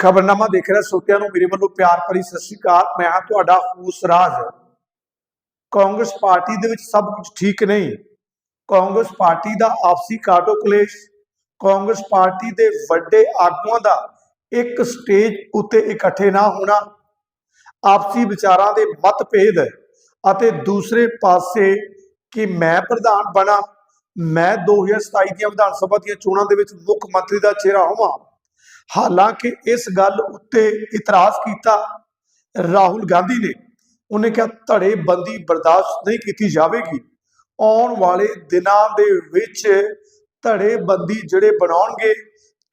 ਖਬਰਨਾਮਾ ਦੇਖ ਰਿਹਾ, ਸੋਤਿਆਂ ਨੂੰ ਮੇਰੇ ਵੱਲੋਂ ਪਿਆਰ ਭਰੀ ਸਤਿ ਸ਼੍ਰੀ ਅਕਾਲ। ਮੈਂ ਹਾਂ ਤੁਹਾਡਾ ਹੂਸਰਾਜ ਕਾਂਗਰਸ ਪਾਰਟੀ ਦੇ ਵਿੱਚ ਸਭ ਕੁਝ ਠੀਕ ਨਹੀਂ। ਕਾਂਗਰਸ ਪਾਰਟੀ ਦਾ ਆਪਸੀ ਕਾਟੋ ਕਲੇਸ਼, ਕਾਂਗਰਸ ਪਾਰਟੀ ਦੇ ਵੱਡੇ ਆਗੂਆਂ ਦਾ ਇੱਕ ਸਟੇਜ ਉੱਤੇ ਇਕੱਠੇ ਨਾ ਹੋਣਾ, ਆਪਸੀ ਵਿਚਾਰਾਂ ਦੇ ਮਤਭੇਦ ਅਤੇ ਦੂਸਰੇ ਪਾਸੇ ਕਿ ਮੈਂ ਪ੍ਰਧਾਨ ਬਣਾ, ਮੈਂ 2027 ਦੀਆਂ ਵਿਧਾਨ ਸਭਾ ਦੀਆਂ ਚੋਣਾਂ ਦੇ ਵਿੱਚ ਮੁੱਖ ਮੰਤਰੀ ਦਾ ਚਿਹਰਾ ਹੋਵਾਂ ਹਾਲਾਂਕਿ ਇਸ ਗੱਲ ਉੱਤੇ ਇਤਰਾਜ਼ ਕੀਤਾ ਰਾਹੁਲ ਗਾਂਧੀ ਨੇ। ਉਹਨੇ ਕਿਹਾ ਧੜੇ ਬੰਦੀ ਬਰਦਾਸ਼ਤ ਨਹੀਂ ਕੀਤੀ ਜਾਵੇਗੀ। ਆਉਣ ਵਾਲੇ ਦਿਨਾਂ ਦੇ ਵਿੱਚ ਧੜੇ ਬੰਦੀ ਜਿਹੜੇ ਬਣਾਉਣਗੇ,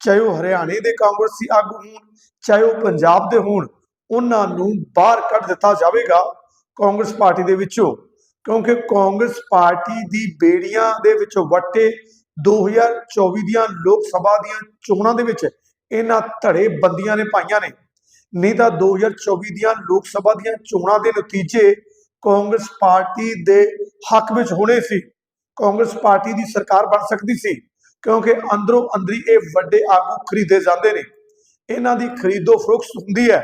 ਚਾਹੇ ਉਹ ਹਰਿਆਣੇ ਦੇ ਕਾਂਗਰਸੀ ਆਗੂ ਹੋਣ, ਚਾਹੇ ਉਹ ਪੰਜਾਬ ਦੇ ਹੋਣ, ਉਹਨਾਂ ਨੂੰ ਬਾਹਰ ਕੱਢ ਦਿੱਤਾ ਜਾਵੇਗਾ ਕਾਂਗਰਸ ਪਾਰਟੀ ਦੇ ਵਿੱਚੋਂ। ਕਿਉਂਕਿ ਕਾਂਗਰਸ ਪਾਰਟੀ ਦੀ ਬੇੜੀਆਂ ਦੇ ਵਿੱਚੋਂ ਵੱਟੇ 2024 ਦੀਆਂ ਲੋਕ ਸਭਾ ਦੀਆਂ ਚੋਣਾਂ ਦੇ ਵਿੱਚ ਇਹਨਾਂ ਧੜੇ ਬੰਦੀਆਂ ਨੇ ਪਾਈਆਂ ਨੇ। ਨਹੀਂ ਤਾਂ 2024 ਦੀਆਂ ਲੋਕ ਸਭਾ ਦੀਆਂ ਚੋਣਾਂ ਦੇ ਨਤੀਜੇ ਕਾਂਗਰਸ ਪਾਰਟੀ ਦੇ ਹੱਕ ਵਿੱਚ ਹੋਣੇ ਸੀ। ਕਾਂਗਰਸ ਪਾਰਟੀ ਦੀ ਸਰਕਾਰ ਬਣ ਸਕਦੀ ਸੀ, ਕਿਉਂਕਿ ਅੰਦਰੋਂ ਅੰਦਰੀ ਇਹ ਵੱਡੇ ਆਗੂ ਖਰੀਦੇ ਜਾਂਦੇ ਨੇ। ਇਹਨਾਂ ਦੀ ਖਰੀਦੋ ਫਰੋਖਤ ਹੁੰਦੀ ਹੈ।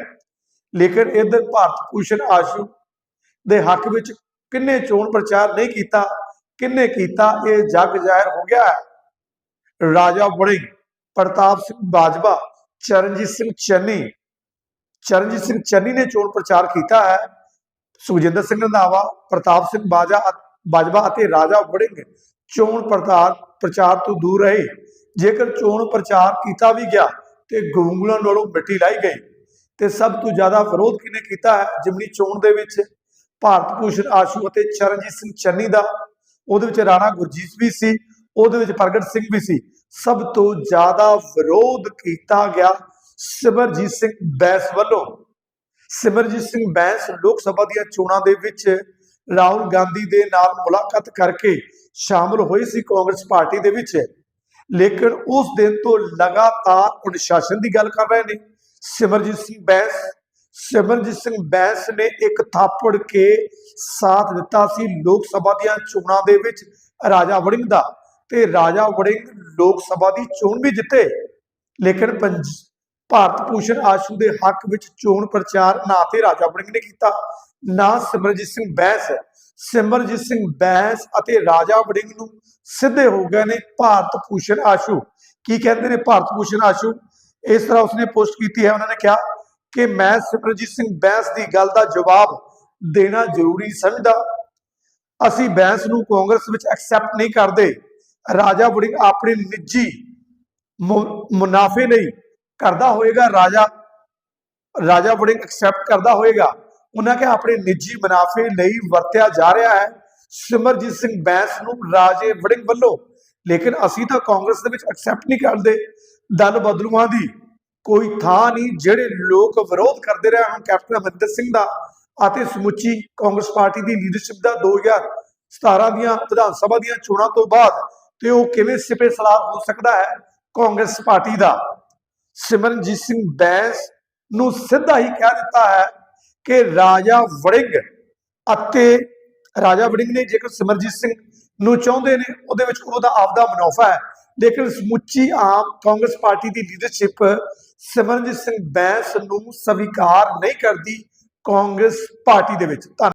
ਲੇਕਿਨ ਇਧਰ ਭਾਰਤ ਭੂਸ਼ਣ ਆਸ਼ੂ ਦੇ ਹੱਕ ਵਿੱਚ ਕਿੰਨੇ ਚੋਣ ਪ੍ਰਚਾਰ ਨਹੀਂ ਕੀਤਾ, ਕਿੰਨੇ ਕੀਤਾ, ਇਹ ਜੱਗ ਜ਼ਾਹਿਰ ਹੋ ਗਿਆ ਹੈ। ਰਾਜਾ ਬੜਿੰਗ ਪ੍ਰਤਾਪ ਸਿੰਘ ਬਾਜਵਾ, ਚਰਨਜੀਤ ਸਿੰਘ ਚੰਨੀ। ਚਰਨਜੀਤ ਸਿੰਘ ਚੰਨੀ ਨੇ ਚੋਣ ਪ੍ਰਚਾਰ ਕੀਤਾ ਹੈ। ਸੁਖਜਿੰਦਰ ਸਿੰਘ ਰੰਧਾਵਾ, ਪ੍ਰਤਾਪ ਸਿੰਘ ਬਾਜਾ ਬਾਜਵਾ ਅਤੇ ਰਾਜਾ ਵੜਿੰਗ ਚੋਣ ਪ੍ਰਚਾਰ ਪ੍ਰਚਾਰ ਤੋਂ ਦੂਰ ਰਹੇ। ਜੇਕਰ ਚੋਣ ਪ੍ਰਚਾਰ ਕੀਤਾ ਵੀ ਗਿਆ ਤੇ ਗੂੰਗਲਾਂ ਨਾਲੋਂ ਮਿੱਟੀ ਲਾਈ ਗਈ ਤੇ ਸਭ ਤੋਂ ਜ਼ਿਆਦਾ ਵਿਰੋਧ ਕਿਹਨੇ ਕੀਤਾ ਹੈ? ਜਿਮਨੀ ਚੋਣ ਦੇ ਵਿੱਚ ਭਾਰਤ ਭੂਸ਼ਣ ਆਸ਼ੂ ਅਤੇ ਚਰਨਜੀਤ ਸਿੰਘ ਚੰਨੀ ਦਾ। ਉਹਦੇ ਵਿੱਚ ਰਾਣਾ ਗੁਰਜੀਤ ਵੀ ਸੀ। ਉਹਦੇ ਵਿੱਚ ਪ੍ਰਗਟ ਸਿੰਘ ਵੀ ਸੀ। ਸਭ ਤੋਂ ਜ਼ਿਆਦਾ ਵਿਰੋਧ ਕੀਤਾ ਗਿਆ ਸਿਮਰਜੀਤ ਸਿੰਘ ਬੈਂਸ ਵੱਲੋਂ। ਸਿਮਰਜੀਤ ਸਿੰਘ ਬੈਂਸ ਲੋਕ ਸਭਾ ਦੀਆਂ ਚੋਣਾਂ ਦੇ ਵਿੱਚ ਰਾਹੁਲ ਗਾਂਧੀ ਦੇ ਨਾਲ ਮੁਲਾਕਾਤ ਕਰਕੇ ਸ਼ਾਮਲ ਹੋਈ ਸੀ ਕਾਂਗਰਸ ਪਾਰਟੀ ਦੇ ਵਿੱਚ। ਲੇਕਿਨ ਉਸ ਦਿਨ ਤੋਂ ਲਗਾਤਾਰ ਅਨੁਸ਼ਾਸਨ ਦੀ ਗੱਲ ਕਰ ਰਹੇ ਨੇ। ਸਿਮਰਜੀਤ ਸਿੰਘ ਬੈਂਸ ਸਿਮਰਜੀਤ ਸਿੰਘ ਬੈਂਸ ਨੇ ਇੱਕ ਥਾਪੜ ਕੇ ਸਾਥ ਦਿੱਤਾ ਸੀ। ਲੋਕ ਸਭਾ ਦੀਆਂ ਚੋਣਾਂ ਦੇ ਵਿੱਚ ਰਾਜਾ ਵੜਿੰਗ ਦਾ ਤੇ ਰਾਜਾ ਵੜਿੰਗ ਲੋਕ ਸਭਾ ਦੀ ਚੋਣ ਵੀ ਜਿੱਤੇ। ਲੇਕਿਨ ਪੰਜ ਭਾਰਤ ਭੂਸ਼ਣ ਆਸ਼ੂ ਦੇ ਹੱਕ ਵਿੱਚ ਚੋਣ ਪ੍ਰਚਾਰ ਨਾ ਤੇ ਰਾਜਾ ਵੜਿੰਗ ਨੇ ਕੀਤਾ। ਨਾ ਸਿਮਰਜੀਤ ਸਿੰਘ ਬੈਂਸ ਸਿਮਰਜੀਤ ਸਿੰਘ ਬੈਂਸ ਅਤੇ ਰਾਜਾ ਵੜਿੰਗ ਨੂੰ ਸਿੱਧੇ ਹੋ ਗਏ ਨੇ ਭਾਰਤ ਭੂਸ਼ਣ ਆਸ਼ੂ। ਕੀ ਕਹਿੰਦੇ ਨੇ ਭਾਰਤ ਭੂਸ਼ਣ ਆਸ਼ੂ? ਇਸ ਤਰ੍ਹਾਂ ਉਸਨੇ ਪੋਸਟ ਕੀਤੀ ਹੈ, ਉਹਨਾਂ ਨੇ ਕਿਹਾ ਕਿ ਮੈਂ ਸਿਮਰਜੀਤ ਸਿੰਘ ਬੈਂਸ ਦੀ ਗੱਲ ਦਾ ਜਵਾਬ ਦੇਣਾ ਜ਼ਰੂਰੀ ਸਮਝਦਾ। ਅਸੀਂ ਬੈਂਸ ਨੂੰ ਕਾਂਗਰਸ ਵਿੱਚ ਐਕਸੈਪਟ ਨਹੀਂ ਕਰਦੇ। ਰਾਜਾ ਵੜਿੰਗ ਆਪਣੇ ਨਿੱਜੀ ਮੁਨਾਫੇ ਲਈ ਕਰਦਾ ਹੋਏਗਾ, ਰਾਜਾ ਰਾਜਾ ਵੜਿੰਗ ਐਕਸੈਪਟ ਕਰਦਾ ਹੋਏਗਾ। ਉਹਨਾਂ ਕਿ ਆਪਣੇ ਨਿੱਜੀ ਮੁਨਾਫੇ ਲਈ ਵਰਤਿਆ ਜਾ ਰਿਹਾ ਹੈ। ਸਿਮਰਜੀਤ ਸਿੰਘ ਬੈਂਸ ਨੂੰ ਰਾਜੇ ਵੜਿੰਗ ਵੱਲੋਂ, ਲੇਕਿਨ ਅਸੀਂ ਤਾਂ ਕਾਂਗਰਸ ਦੇ ਵਿੱਚ ਐਕਸੈਪਟ ਨਹੀਂ ਕਰਦੇ। ਦਲ ਬਦਲੂਆਂ ਦੀ ਕੋਈ ਥਾਂ ਨਹੀਂ, ਜਿਹੜੇ ਲੋਕ ਵਿਰੋਧ ਕਰਦੇ ਰਹੇ ਹਨ, ਕੈਪਟਨ ਅਮਰਿੰਦਰ ਸਿੰਘ ਦਾ ਅਤੇ ਸਮੁੱਚੀ ਕਾਂਗਰਸ ਪਾਰਟੀ ਦੀ ਲੀਡਰਸ਼ਿਪ ਦਾ 2017 ਦੀਆਂ ਵਿਧਾਨ ਸਭਾ ਦੀਆਂ ਚੋਣਾਂ ਤੋਂ ਬਾਅਦ ਤੇ ਉਹ ਕਿਵੇਂ ਸਿਪੇ ਸਲਾਰ ਹੋ ਸਕਦਾ ਹੈ? ਕਾਂਗਰਸ ਪਾਰਟੀ ਦਾ ਸਿਮਰਨਜੀਤ ਸਿੰਘ ਬੈਂਸ ਨੂੰ ਸਿੱਧਾ ਹੀ ਕਹਿ ਦਿੱਤਾ ਹੈ ਕਿ ਰਾਜਾ ਵੜਿੰਗ ਅਤੇ ਰਾਜਾ ਵੜਿੰਗ ਨੇ ਜੇਕਰ ਸਿਮਰਜੀਤ ਸਿੰਘ ਨੂੰ ਚਾਹੁੰਦੇ ਨੇ, ਉਹਦੇ ਵਿੱਚ ਉਹਦਾ ਆਪਦਾ ਮੁਨਾਫਾ ਹੈ। ਲੇਕਿਨ ਸਮੁੱਚੀ ਆਮ ਕਾਂਗਰਸ ਪਾਰਟੀ ਦੀ ਲੀਡਰਸ਼ਿਪ ਸਿਮਰਨਜੀਤ ਸਿੰਘ ਬੈਂਸ ਨੂੰ ਸਵੀਕਾਰ ਨਹੀਂ ਕਰਦੀ ਕਾਂਗਰਸ ਪਾਰਟੀ ਦੇ ਵਿੱਚ। ਧੰਨ